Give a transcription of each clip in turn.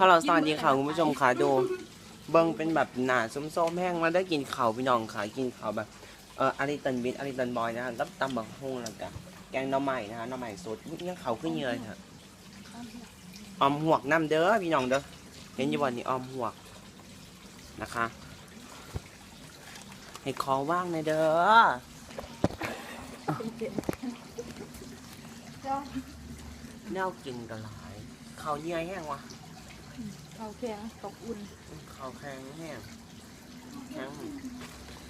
พอเราสวัสดีค่ะคุณผู้ชมค่ะดูเบิ้งเป็นแบบหนาส้มๆแห้งมาได้กินข้าวพี่น้องค่ะกินข้าวแบบเอออาริตันบิทอาริตันบอยนะคะรับตำบักฮุ่งแล้วก็แกงหน่อไม้นะคะหน่อไม้สดอุ๊ยยังเขาขึ้นเยอะค่ะออมหวกน้ำเด้อพี่น้องเด้อเห็นอยู่วันนี้ออมหวกนะคะ ให้คอว่างในอยเด้อแนวกินกันหลายข้าวเยื่อแห้งวะ เขาแข็งตกอุ่นข้าวแข็งแห้งแข็ง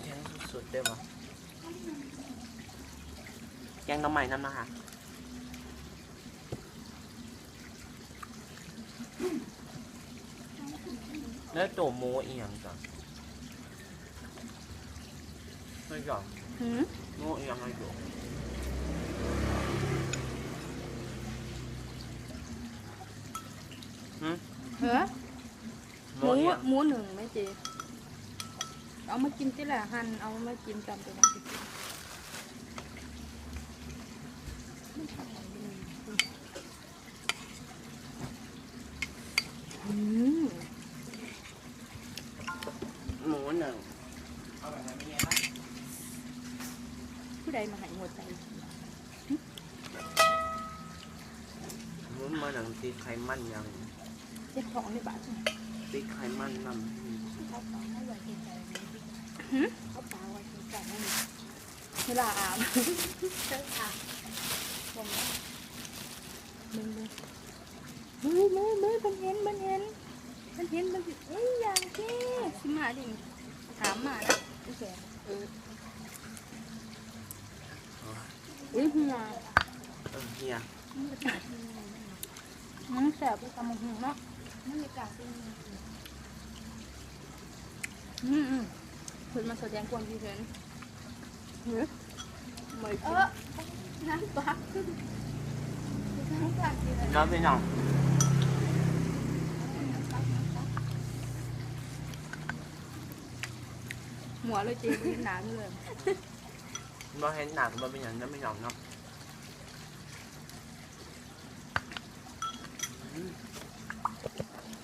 แข็งสุดๆได้ปะแกงหน้ำใหม่น้ำนะคะแล้วตัวโมอีหยังจ้ะไม่หยอกหืมโมอีหยังไม่หยอกหืมเฮ้อหโมมูอีหยังหมูหนึ่งไหม่เจเอามากินที่ละ หั่นเอามากินตามตัวนั้นสิอืมหมูหนึ่งเอาแบบไหนไตีไขมันยังเจ็บท้องในบาทตีไขมันนำเขาปาให้ไว้กินใจเขาปาไว้กินใจนั่นเวลาอาบเจ้าค่ะผมมึงมึงมือมือมือมันเห็นมันเห็นมันเห็นมันสิเอ้ยอย่างที่สิมาดิถามมานะโอเคเออเอ้ยเฮียเออเฮียมันแสบไปตามหูเนาะ บรรยากาศเป็นยังไงอืมอืมคุณมาแสดงความคิดเห็นเฮ้ยไม่เอกินอน้ำปักน้ำปักอยู่เลยแล้วพี่น้องหัวเลยจริงไม่หนาเลยบ่เห็นหนักบ่เป็นอย่างนั้นไม่ยอมเนาะ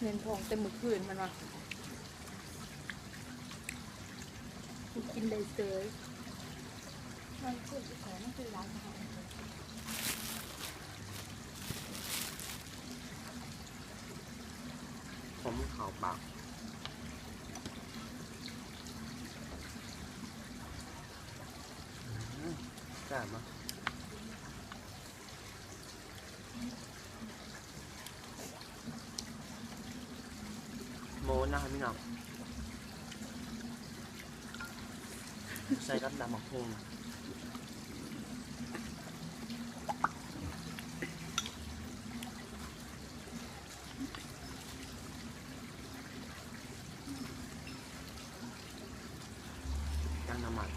เห็นทองเต็มมือคืนมันวะกูกินได้เซยมันคือของมันคือร้านอาหารผมเข่าปากอืมแซ่บมากโม นะครับพี่น้องใส่กับดำหมะฮุ่งยังน้ำมัน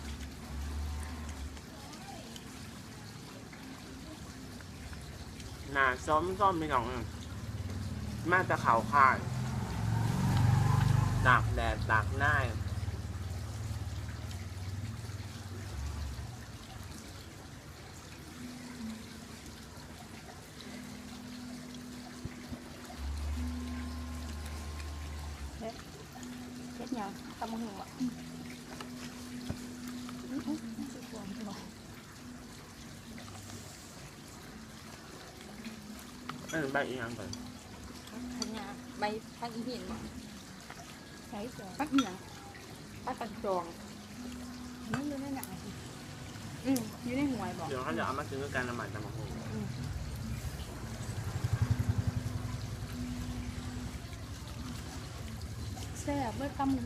หนาซ้อมซ้อมพี่น้องมาแต่ขาวข่าย ตากแดดตากหน้าเช็ดยังตามหูอะคือความหวานเออใบอีกอย่างก่อน พันยาใบพักอีหินบ่ ใช้ตัวพักอีหยังพักตันจองนี่เลยู่ในหนังอืมอยู่ในหัวยบอกเดี๋ยวเขาจะเอามาซื้อการน้ำมันดำมะฮุ่งแซ่บเมื่อคำ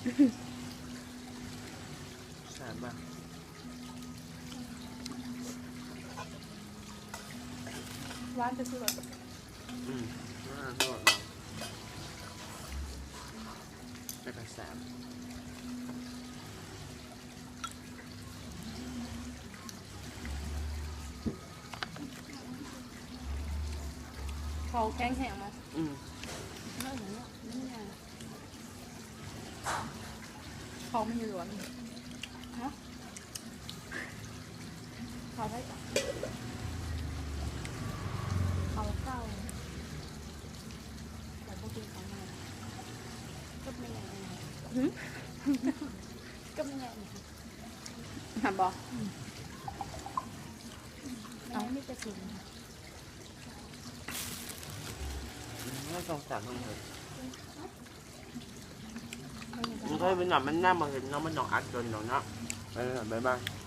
สารมากร้านจะสุดอืมร้านโดมากไปไปสามเขาแกงแห้งมอืม เขาไม่หลวมฮะเขาได้เขาเก้าแต่พวกกินของมันก็ไม่ไงก็ไม่ไงหาบอกเอาไม่จะกินไม่สงสารมันเลย ไม่มันเคยเป็นหนักมันห